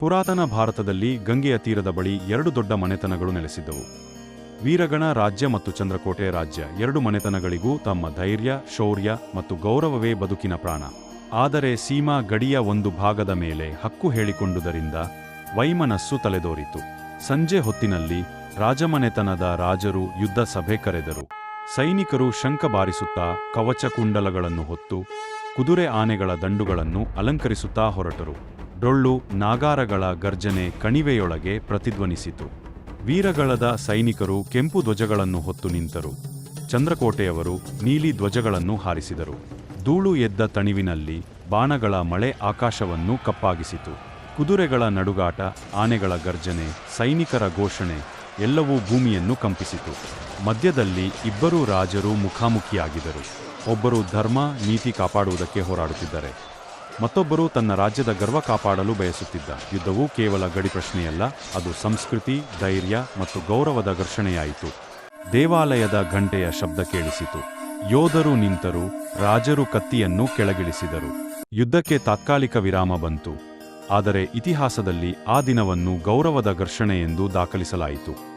ಪುರಾತನ ಭಾರತದಲ್ಲಿ ಗಂಗೆಯ ತೀರದ ಬಳಿ ಎರಡು ದೊಡ್ಡ ಮನೆತನಗಳು ನೆಲೆಸಿದ್ದವು. ವೀರಗಣ ರಾಜ್ಯ ಮತ್ತು ಚಂದ್ರಕೋಟೆ ರಾಜ್ಯ ಎರಡು ಮನೆತನಗಳಿಗೂ ತಮ್ಮ ಧೈರ್ಯ, ಶೌರ್ಯ ಮತ್ತು ಗೌರವವೇ ಬದುಕಿನ ಪ್ರಾಣ. ಆದರೆ ಸೀಮಾ ಗಡಿಯ ಒಂದು ಭಾಗದ ಮೇಲೆ ಹಕ್ಕು ಹೇಳಿಕೊಂಡುದರಿಂದ ವೈಮನಸ್ಸು ತಲೆದೋರಿತು. ಸಂಜೆ ಹೊತ್ತಿನಲ್ಲಿ ರಾಜಮನೆತನದ ರಾಜರು ಯುದ್ಧ ಸಭೆ ಕರೆದರು. ಸೈನಿಕರು ಶಂಖ ಬಾರಿಸುತ್ತಾ ಕವಚ ಕುಂಡಲಗಳನ್ನು ಹೊತ್ತು ಕುದುರೆ ಆನೆಗಳ ದಂಡುಗಳನ್ನು ಅಲಂಕರಿಸುತ್ತಾ ಹೊರಟರು. ಡೊಳ್ಳು ನಾಗಾರಗಳ ಗರ್ಜನೆ ಕಣಿವೆಯೊಳಗೆ ಪ್ರತಿಧ್ವನಿಸಿತು. ವೀರಗಳದ ಸೈನಿಕರು ಕೆಂಪು ಧ್ವಜಗಳನ್ನು ಹೊತ್ತು ನಿಂತರು. ಚಂದ್ರಕೋಟೆಯವರು ನೀಲಿ ಧ್ವಜಗಳನ್ನು ಹಾರಿಸಿದರು. ಧೂಳು ಎದ್ದ ತಣಿವಿನಲ್ಲಿ ಬಾಣಗಳ ಮಳೆ ಆಕಾಶವನ್ನು ಕಪ್ಪಾಗಿಸಿತು. ಕುದುರೆಗಳ ನಡುಗಾಟ, ಆನೆಗಳ ಗರ್ಜನೆ, ಸೈನಿಕರ ಘೋಷಣೆ ಎಲ್ಲವೂ ಭೂಮಿಯನ್ನು ಕಂಪಿಸಿತು. ಮಧ್ಯದಲ್ಲಿ ಇಬ್ಬರೂ ರಾಜರು ಮುಖಾಮುಖಿಯಾಗಿದರು ಒಬ್ಬರು ಧರ್ಮ, ನೀತಿ ಕಾಪಾಡುವುದಕ್ಕೆ ಹೋರಾಡುತ್ತಿದ್ದರೆ. ಮತ್ತೊಬ್ಬರು ತನ್ನ ರಾಜ್ಯದ ಗರ್ವ ಕಾಪಾಡಲು ಬಯಸುತ್ತಿದ್ದ. ಯುದ್ಧವು ಕೇವಲ ಗಡಿ ಪ್ರಶ್ನೆಯಲ್ಲ, ಅದು ಸಂಸ್ಕೃತಿ, ಧೈರ್ಯ ಮತ್ತು ಗೌರವದ ಘರ್ಷಣೆಯಾಯಿತು. ದೇವಾಲಯದ ಘಂಟೆಯ ಶಬ್ದ ಕೇಳಿಸಿತು. ಯೋಧರು ನಿಂತರು, ರಾಜರು ಕತ್ತಿಯನ್ನು ಕೆಳಗಿಳಿಸಿದರು. ಯುದ್ಧಕ್ಕೆ ತಾತ್ಕಾಲಿಕ ವಿರಾಮ ಬಂತು. ಆದರೆ ಇತಿಹಾಸದಲ್ಲಿ ಆ ದಿನವನ್ನು ಗೌರವದ ಘರ್ಷಣೆ ಎಂದು ದಾಖಲಿಸಲಾಯಿತು.